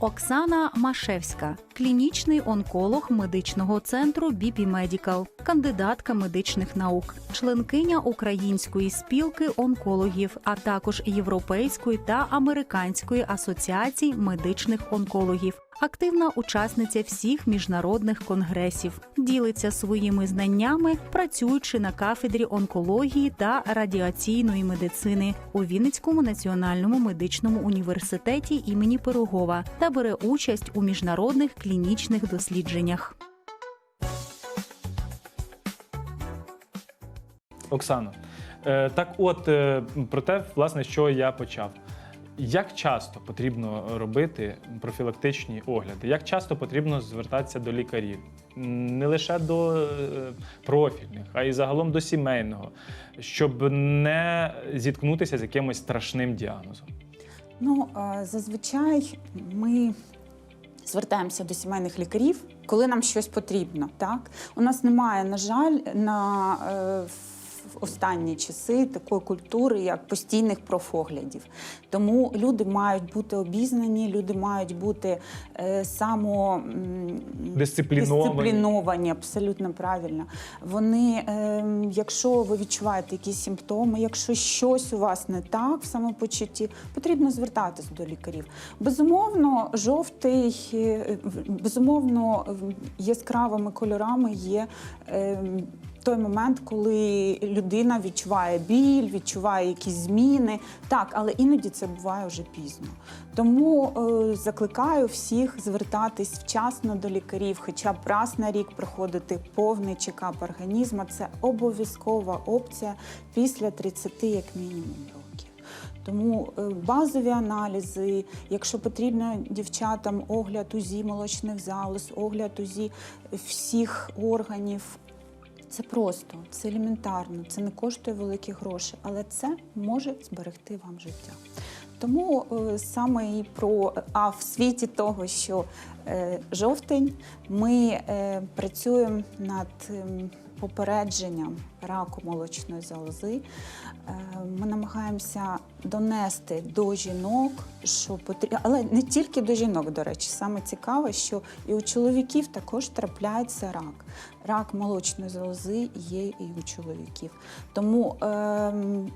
Оксана Машевська, клінічний онколог медичного центру BP Medical, кандидатка медичних наук, членкиня Української спілки онкологів, а також Європейської та Американської асоціацій медичних онкологів. Активна учасниця всіх міжнародних конгресів, ділиться своїми знаннями, працюючи на кафедрі онкології та радіаційної медицини у Вінницькому національному медичному університеті імені Пирогова та бере участь у міжнародних клінічних дослідженнях. Оксано, е, так от е, про те, власне, що я почав. Як часто потрібно робити профілактичні огляди? Як часто потрібно звертатися до лікарів? Не лише до е, профільних, а й загалом до сімейного, щоб не зіткнутися з якимось страшним діагнозом. Ну, зазвичай ми звертаємося до сімейних лікарів, коли нам щось потрібно. Так? У нас немає, на жаль, на е, останні часи такої культури, як постійних профоглядів. Тому люди мають бути обізнані, люди мають бути е, само Дисципліновані. дисципліновані, абсолютно правильно. Вони, е, якщо ви відчуваєте якісь симптоми, якщо щось у вас не так в самопочутті, потрібно звертатись до лікарів. Безумовно, жовтий, е, безумовно, яскравими кольорами є. Е, той момент, коли людина відчуває біль, відчуває якісь зміни. Так, але іноді це буває вже пізно. Тому е, закликаю всіх звертатись вчасно до лікарів, хоча б раз на рік проходити повний чекап організму. Це обов'язкова опція після 30 як мінімум років. Тому е, базові аналізи, якщо потрібно дівчатам огляд УЗІ молочних залоз, огляд УЗІ всіх органів. Це просто, це елементарно, це не коштує великі гроші, але це може зберегти вам життя. Тому е, саме і про а в світі того, що е, жовтень ми е, працюємо над ем, попередженням раку молочної залози. Е, Ми намагаємося донести до жінок, що потрібно, але не тільки до жінок, до речі, саме цікаве, що і у чоловіків також трапляється рак. Рак молочної залози є і у чоловіків. Тому е,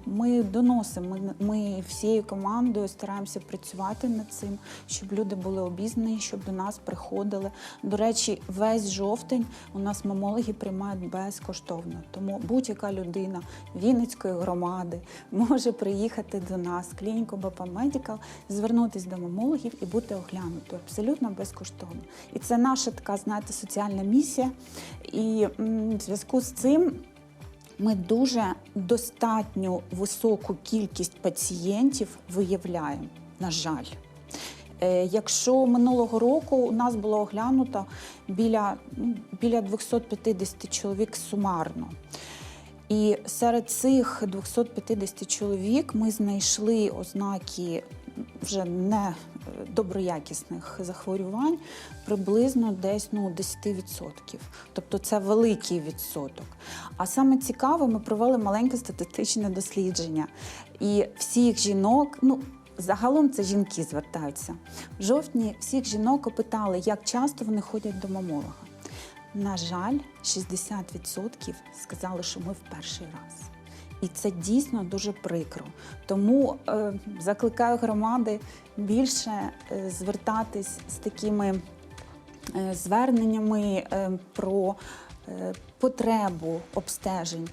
ми доносимо, ми, ми всією командою стараємося працювати над цим, щоб люди були обізнані, щоб до нас приходили. До речі, весь жовтень у нас мамологи приймають безкоштовно. Тому будь-яка людина Вінницької громади може приїхати до нас, клініку БП Медикал, звернутися до мамологів і бути оглянутою абсолютно безкоштовно. І це наша така, знаєте, соціальна місія. І в зв'язку з цим. Ми дуже достатньо високу кількість пацієнтів виявляємо, на жаль. Е, Якщо минулого року у нас було оглянуто біля, ну, біля 250 чоловік сумарно. І серед цих 250 чоловік ми знайшли ознаки вже не е, доброякісних захворювань приблизно десь ну, 10%. Тобто це великий відсоток. А саме цікаве, ми провели маленьке статистичне дослідження. І всіх жінок, ну загалом це жінки звертаються. В жовтні всіх жінок опитали, як часто вони ходять до мамолога. На жаль, 60% сказали, що ми в перший раз. І це дійсно дуже прикро. Тому е, закликаю громади більше е, звертатись з такими е, зверненнями е, про е, потребу обстежень.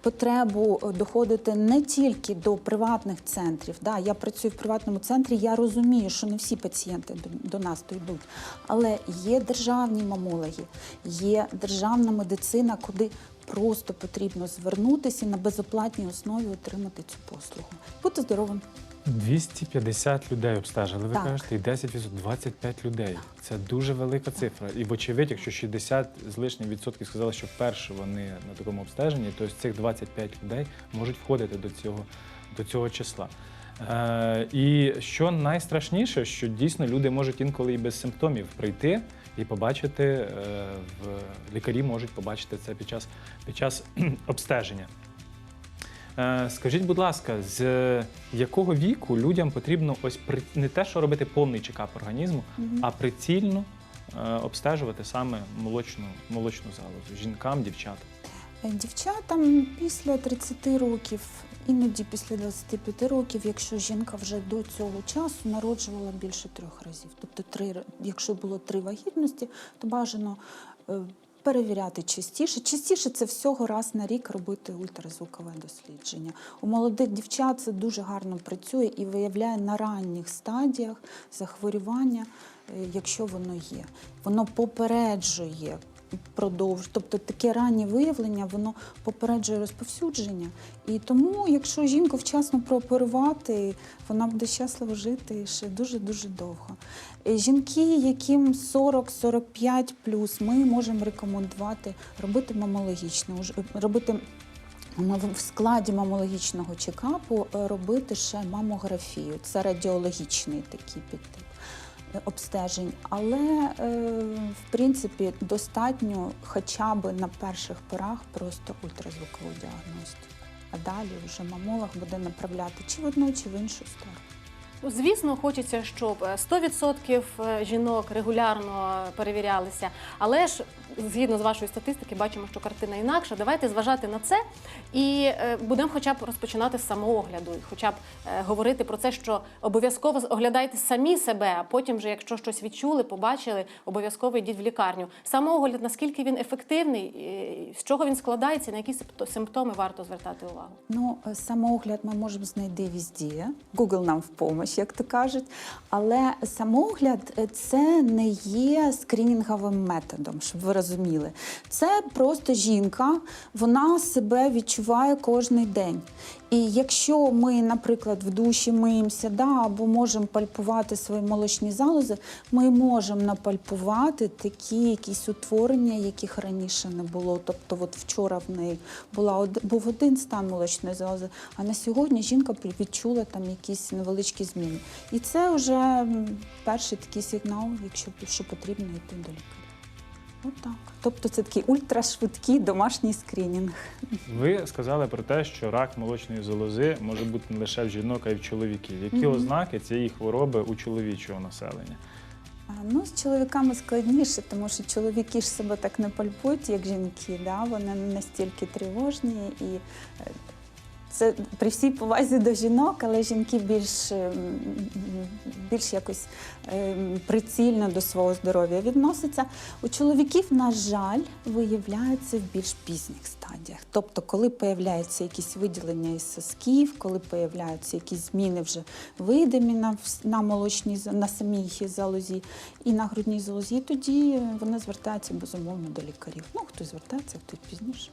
Потребу е, доходити не тільки до приватних центрів. Да, я працюю в приватному центрі, я розумію, що не всі пацієнти до, нас дійдуть. йдуть. Але є державні мамологи, є державна медицина, куди просто потрібно звернутися і на безоплатній основі отримати цю послугу. Бути здоровим. 250 людей обстежили. Ви Так. кажете, і 10 відсотків, 25 людей. Це дуже велика цифра. І вочевидь, якщо 60 з лишнім відсотків сказали, що вперше вони на такому обстеженні, то з цих 25 людей можуть входити до цього, до цього числа. Е, і що найстрашніше, що дійсно люди можуть інколи і без симптомів прийти і побачити е, в лікарі можуть побачити це під час, під час обстеження. Е, Скажіть, будь ласка, з якого віку людям потрібно ось при не те, що робити повний чекап організму, а прицільно е, обстежувати саме молочну, молочну залозу жінкам, дівчатам? Е, Дівчатам після 30 років, іноді після 25 років, якщо жінка вже до цього часу народжувала більше трьох разів, тобто три, якщо було три вагітності, то бажано е, перевіряти частіше. Частіше це всього раз на рік робити ультразвукове дослідження. У молодих дівчат це дуже гарно працює і виявляє на ранніх стадіях захворювання, е, якщо воно є. Воно попереджує продовж, тобто таке раннє виявлення, воно попереджує розповсюдження. І тому, якщо жінку вчасно прооперувати, вона буде щасливо жити ще дуже дуже довго. Е, Жінки, яким 40-45 плюс, ми можемо рекомендувати робити мамологічне, робити в складі мамологічного чекапу е, робити ще мамографію. Це радіологічний такий підтип обстежень. Але е, в принципі достатньо хоча б на перших порах просто ультразвукову діагностику. А далі вже мамолог буде направляти чи в одну, чи в іншу сторону. Ну, Звісно, хочеться, щоб е, 100% жінок регулярно перевірялися, але ж згідно з вашої статистики, бачимо, що картина інакша. Давайте зважати на це і е, будемо хоча б розпочинати з самоогляду, і хоча б е, говорити про це, що обов'язково оглядайте самі себе, а потім, вже, якщо щось відчули, побачили, обов'язково йдіть в лікарню. Самоогляд, наскільки він ефективний, з чого він складається, на які симптоми варто звертати увагу. Ну, е, самоогляд ми можемо знайти везде. Google нам в помощь, як то кажуть. Але самоогляд е, це не є скринінговим методом, щоб ви розуміли. Це просто жінка, вона себе відчуває кожен день. І якщо ми, наприклад, в душі миємося, да, або можемо пальпувати свої молочні залози, ми можемо напальпувати такі якісь утворення, яких раніше не було. Тобто, от вчора в неї була був один стан молочної залози, а на сьогодні жінка відчула там якісь невеличкі зміни. І це вже перший такий сигнал, якщо що потрібно йти до лікаря. Отак. Тобто це такий ультрашвидкий домашній скринінг. Ви сказали про те, що рак молочної залози може бути не лише в жінок, а й в чоловіків. Які ознаки цієї хвороби у чоловічого населення? Ну, з чоловіками складніше, тому що чоловіки ж себе так не пальпують, як жінки. Да? Вони не настільки тривожні. І е, це при всій повазі до жінок, але жінки більш, ем, більш якось ем, прицільно до свого здоров'я відносяться. У чоловіків, на жаль, виявляється в більш пізніх стадіях. Тобто, коли появляються якісь виділення із сосків, коли появляються якісь зміни вже видимі на, на молочній на самій залозі і на грудній залозі, тоді вони звертаються безумовно до лікарів. Ну, хтось звертається, хтось пізніше.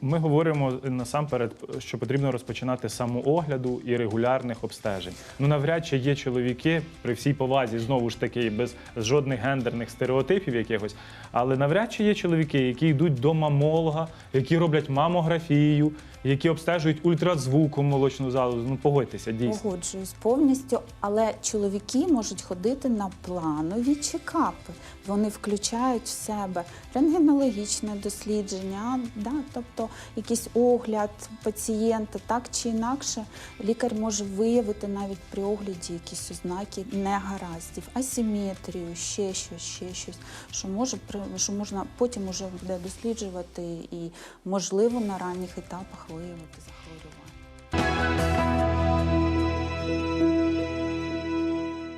Ми говоримо насамперед, що потрібно розпочинати самоогляду і регулярних обстежень. Ну навряд чи є чоловіки при всій повазі, знову ж таки, без жодних гендерних стереотипів якихось. Але навряд чи є чоловіки, які йдуть до мамолога, які роблять мамографію, які обстежують ультразвуком молочну залозу. Ну погодьтеся, дійсно. Погоджуюсь повністю, але чоловіки можуть ходити на планові чекапи. Вони включають в себе рентгенологічне дослідження, да, тобто якийсь огляд пацієнта, так чи інакше, лікар може виявити навіть при огляді якісь ознаки негараздів, асиметрію, ще щось, ще щось, що може що можна потім уже буде досліджувати і можливо на ранніх етапах виявити захворювання.